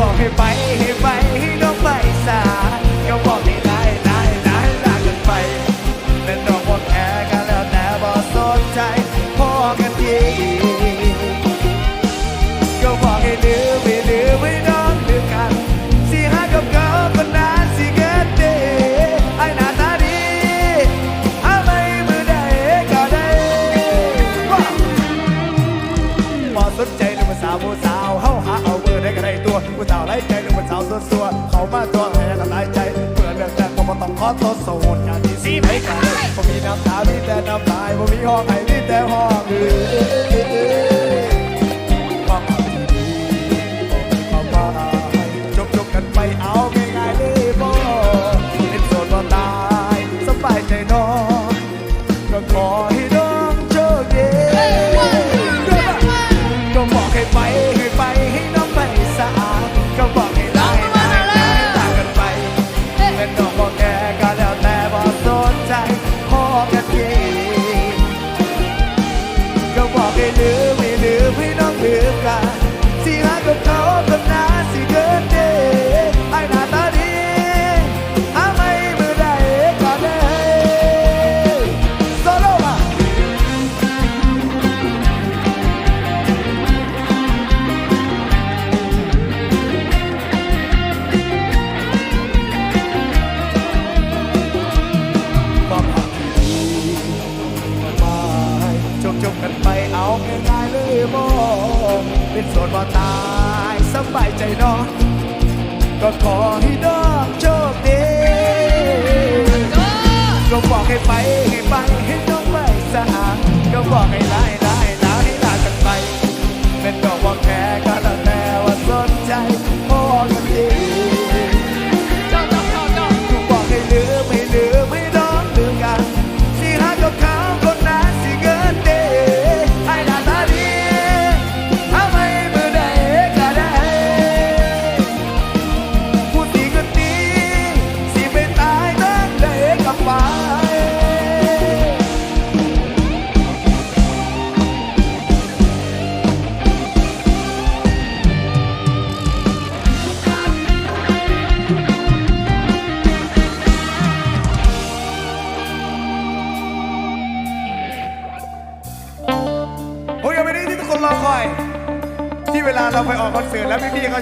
บอกให้ไป ผู้สาวไร้ใจหรือผู้สาวสัวสัวเขามาตัวแพ้กันหลายใจเพื่อเรื่อแต่ผมต้องขอโสดอางที่สีไม่กันผมมีน้ำตาที่แต่น้ำลายผมมีหองไห้ที่แต่ห้องอือจบจบกันไปเอาง่ายๆเลยบ่เป็นโสดบ่ตายสบายใจนอนก็ขอให้น้องโชคดีก็บอกให้ไป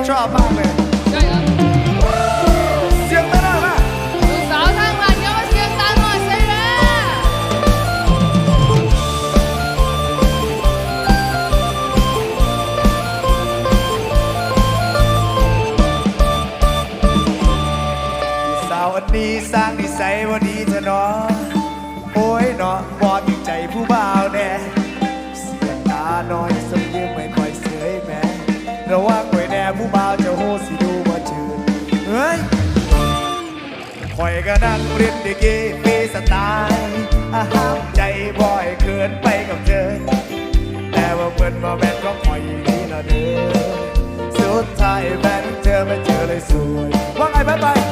try, my man. เล่นดิเกมีสไตล์อาหามใจบ่อยเกินไปกับเธอ แต่ว่าเพิ่นมาแบนก็คอยนี่ละเด้อสุดท้ายแบนเธอมาเจอเลยสวยว่าไงยบนไป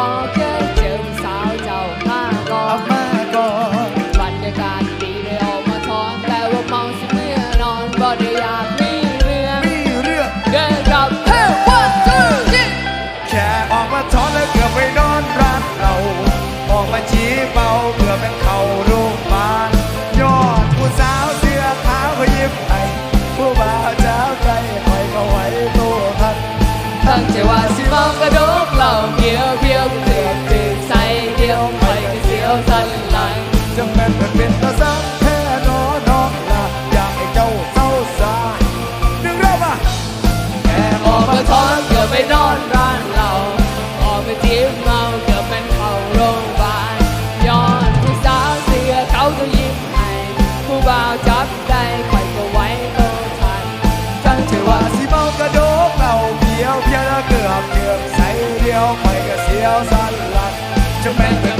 walk ว่าสิเมากระโดกเหล่าเพียวเพียวเกือบเกือบใส่เดียวไปกระเสียวสันหลังจะแม่น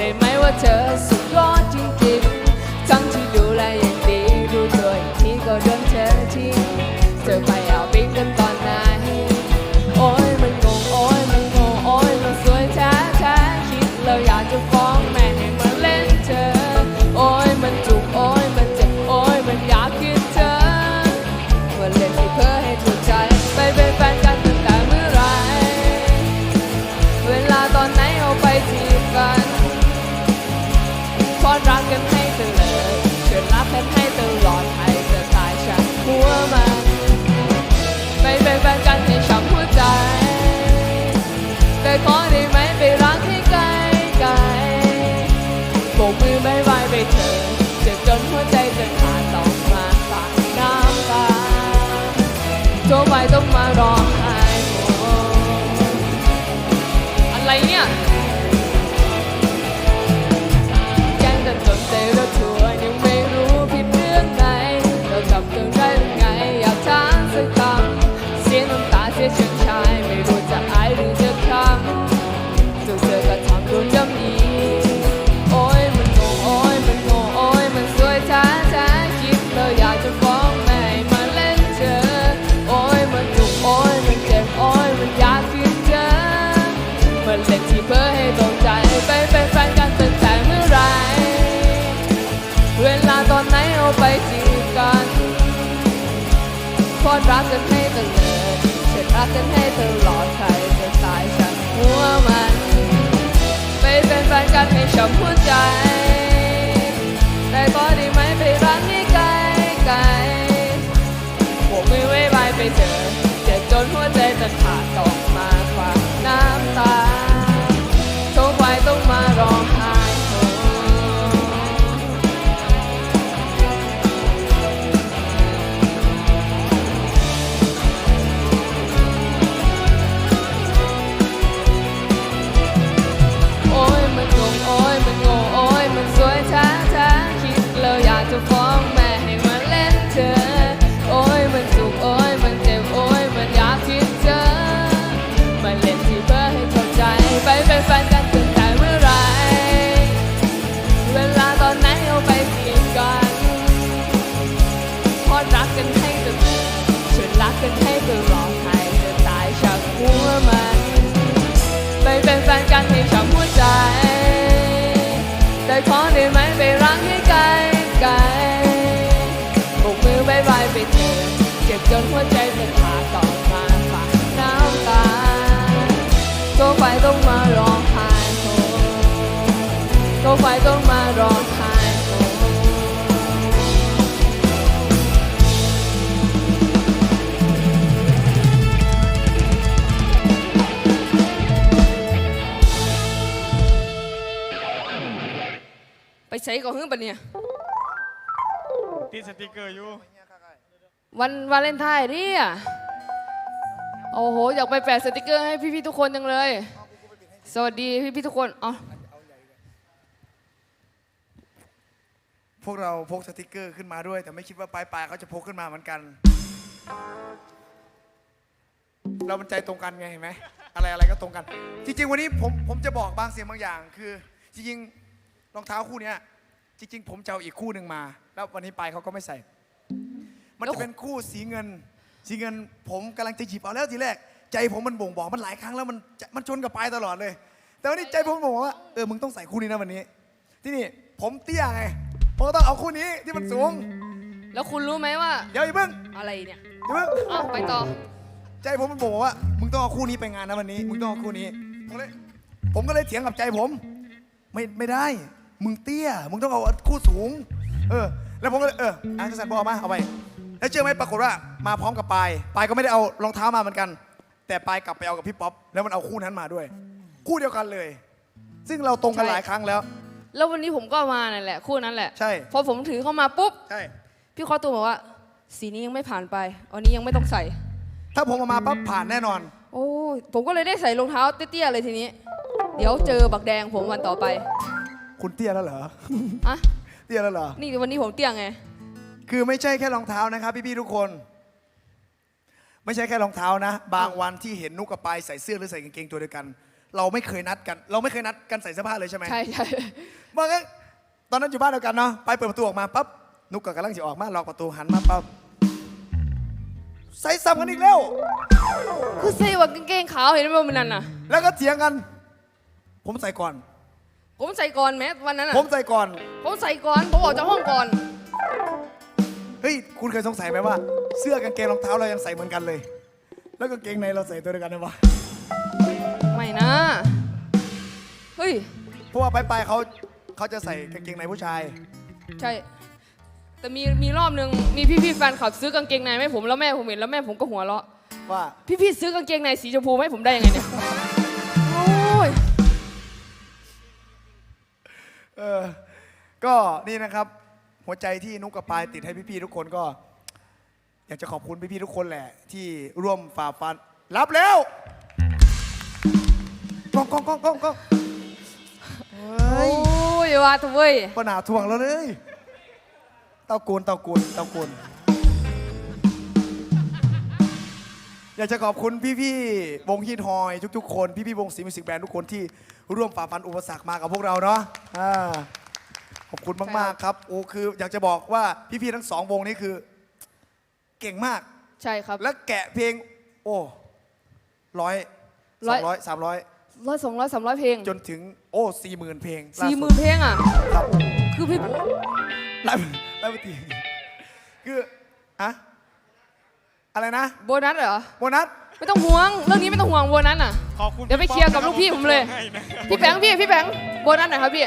ได้ไหมว่าเธอสุดร้อน ยจีบกันควรักกันให้ตลอดฉันรักกันให้ตลอดใครจะตายฉันหัวมัน ไม่เป็นแฟนกันไม่ชอบหัวใจ แต่พอดีม to fall. รไฟต้องมารองไห้ไปใส่ก่อนเฮ้ยปะเนี่ย ติดสติกเกอร์อยู่ วันวาเลนไทน์เนี่ะโอ้โห อยากไปแปะสติกเกอร์ให้พี่ๆทุกคนจังเลย สวัสดีพี่ๆทุกคนอ๋อ พวกเราพกสติกเกอร์ขึ้นมาด้วย แต่ไม่คิดว่าปลายปลายๆเขาจะพกขึ้นมาเหมือนกัน เรามันใจตรงกันไงเห็นไหมอะไรอะไรก็ตรงกัน จริง ๆ วันนี้ผมผมจะบอกบางเสียงบางอย่าง คือ จริงๆรองเท้าคู่เนี้ยจริง ๆ ผมจะเอาอีกคู่หนึ่งมา แล้ววันนี้ไปเขาก็ไม่ใส่ มันจะเป็นคู่สีเงิน สีเงินผมกำลังจะหยิบเอาแล้วทีแรก ใจผมมันบ่งบอกมันหลายครั้งแล้วมันจะมันชนกับปลายตลอดเลย แต่วันนี้ใจผมบอกว่าเออมึงต้องใส่คู่นี้นะวันนี้ ที่นี่ผมเตี้ยไง ผมก็ต้องเอาคู่นี้ที่มันสูง แล้วคุณรู้ไหมว่าเดี๋ยวอย่าเพิ่งอะไรเนี่ยอย่าเพิ่งเอ้าไปต่อ ใจผมมันบอกว่า มึงต้องเอาคู่นี้ไปงานนะวันนี้ มึงต้องเอาคู่นี้ ผมเลยผมก็เลยเถียงกับใจผม ไม่ไม่ได้ มึงเตี้ย มึงต้องเอาคู่สูง เออ แล้วผมก็เลยเอออะกษัตริย์บอกเอามาเอาไปแล้วเชื่อไหมปรากฏว่ามาพร้อมกับปายปายก็ไม่ได้เอารองเท้ามาเหมือนกัน แต่ปายกลับไปเอากับพี่ป๊อปแล้วมันเอาคู่นั้นมาด้วย คู่เดียวกันเลย ซึ่งเราตรงกันใช่หลายครั้งแล้ว แล้ววันนี้ผมก็มานั่นแหละ คู่นั้นแหละ ใช่ พอผมถือเข้ามาปุ๊บ ใช่ พี่คอตูมบอกว่า สีนี้ยังไม่ผ่านไป อันนี้ยังไม่ต้องใส่ ถ้าผมเอามาปั๊บผ่านแน่นอน โอ้ยผมก็เลยได้ใส่รองเท้าเตี้ยๆเลยทีนี้ เดี๋ยวเจอบักแดงผมวันต่อไปคุณเตี้ยแล้วเหรอ อะเตี้ยแล้วเหรอ นี่วันนี้ผมเตี้ยไง คือไม่ใช่แค่รองเท้านะครับพี่ๆทุกคน ไม่ใช่แค่รองเท้านะ บางวันที่เห็นนุกกับปายใส่เสื้อหรือใส่กางเกงตัวเดียวกัน เราไม่เคยนัดกัน เราไม่เคยนัดกันใส่เสื้อผ้าเลยใช่ไหมใช่ใช่บางครั้งตอนนั้นอยู่บ้านเดียวกันเนาะไปเปิดประตูออกมาปั๊บนุกกับกำลังจะออกมาล็อกประตูหันมาปั๊บใส่ซ้ำกันอีกแล้ว คือใส่ว่ากางเกงขาวเห็นไหมว่ามันนั่นน่ะ แล้วก็เถียงกัน ผมใส่ก่อน ผมใส่ก่อนแม้วันนั้นน่ะผมใส่ก่อน ผมใส่ก่อนผมออกจากห้องก่อน เฮ้ยคุณเคยสงสัยไหมว่า เสื้อกางเกงรองเท้าเรายังใส่เหมือนกันเลย แล้วกางเกงในเราใส่ตัวเดียวกันไหมวะไม่ นะ เฮ้ย เพราะว่าปลายๆเขาเขาจะใส่กางเกงในผู้ชาย ใช่ แต่มีมีรอบหนึ่งมีพี่ๆแฟนคลับซื้อกางเกงในให้ผมแล้วแม่ผมเห็นแล้วแม่ผมก็หัวเราะ ว่าพี่ๆซื้อกางเกงในสีชมพูให้ผมได้ยังไงเนี่ย โอ้ย เออก็นี่นะครับ หัวใจที่นุกกับปายติดให้พี่ๆทุกคนก็ อยากจะขอบคุณพี่ๆทุกคนแหละ ที่ร่วมฝ่าฟันรับแล้ว ก้องก้องก้องก้องโอ้ยว่าทเว้ยปัญหาทวงแล้วเลยเต้ากูนเต้ากูนเต้ากูนอยากจะขอบคุณพี่ๆวงฮีทอยทุกๆคน พี่ๆวงสีมิวสิกแบนด์ทุกคนที่ร่วมฝ่าฟันอุปสรรคมากับพวกเราเนาะอ่าขอบคุณมากๆครับโอ้คือ อยากจะบอกว่าพี่ๆทั้งสองวงนี้คือ เก่งมาก ใช่ครับ และแกะเพลง โอ้ร้อยสองร้อยสามร้อย ร้อยสองร้อยสามร้อยเพลงจนถึงโอ้สี่หมื่นเพลงล่าสี่สุดหมื่นเพลงอะ ครับคือพี่ไล่ไล่ไปทีคืออะอะไรนะ โบนัสเหรอ โบนัส ไม่ต้องห่วง เรื่องนี้ไม่ต้องห่วงโบนัสอะ ขอบคุณเดี๋ยวไปเคลียร์กับลูกพี่ผมเลยให้นะพี่แบงค์พี่พี่แบงค์โบนัสหน่อยครับพี่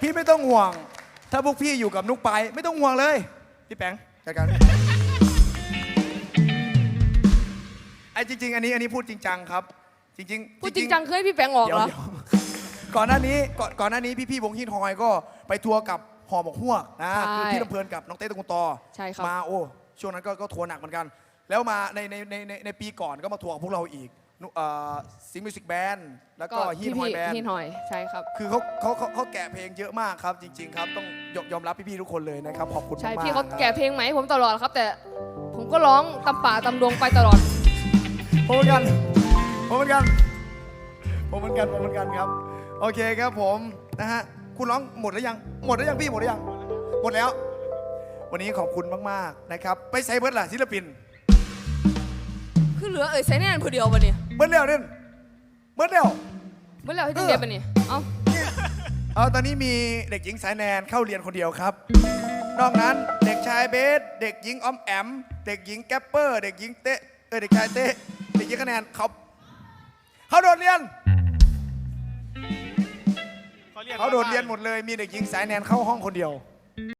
พี่ไม่ต้องห่วง ถ้าพวกพี่อยู่กับนุกไปายไม่ต้องห่วงเลย พี่แปงจัดการ ไอ้จริง ๆ อันนี้อันนี้พูดจริงจังครับ จริงๆพูดจริงจังเคยพี่แบงค์ออกเดี๋ยวเหรอ เดี๋ยวก่อนหน้านี้ก่อนก่อนหน้านี้พี่ๆวงฮิตฮอยก็ไปทัวร์กับหอหมกฮวกนะใช่คือพี่ลำเพลินกับน้องเต้ตะกุนตอใช่ครับ มาโอ้ช่วงนั้นก็ก็ทัวร์หนักเหมือนกัน แล้วมาในในในในในปีก่อนก็มาทัวร์กับพวกเราอีกนุเอ่อซิงมิวสิกแบนด์แล้วก็ฮิตฮอยพี่แบนด์ฮินหอยใช่ครับ คือเขาเขาเขาเขาแกะเพลงเยอะมากครับ จริง ๆ ครับ ต้องยยอมรับพี่ๆทุกคนเลยนะครับขอบคุณใช่มากๆพี่เขานะแกะเพลงใหม่ให้ผมตลอดครับ แต่ผมก็ร้องตำป่าตำดงไปตลอด ผมเหมือนกัน ผมเหมือนกัน ผมเหมือนกัน ผมเหมือนกันครับ โอเคครับผมนะฮะ คุณร้องหมดหรือยัง หมดหรือยังพี่หมดหรือยัง หมดแล้ว วันนี้ขอบคุณมากๆนะครับ ไปใส่เบิร์ดล่ะศิลปิน คือเหลือเอ่ยใส่แน่นผู้เดียวปะเนี่ยเบิร์ดแล้วเนี่ยเบิร์ดแล้ว เมื่อไหร่ให้ถึงเดียวปะเนี่ยเอ้าเอาตอนนี้มีเด็กหญิงสายแนนเข้าเรียนคนเดียวครับ นอกนั้นเด็กชายเบส เด็กหญิงออมแอม เด็กหญิงแกปเปอร์ เด็กหญิงเตะเออเด็กชายเตะ เด็กหญิงคะแนนเขาเขาโดดเรียนเขาเรียกเขาโดดเรียนหมดเลย มีเด็กหญิงสายแนนเข้าห้องคนเดียว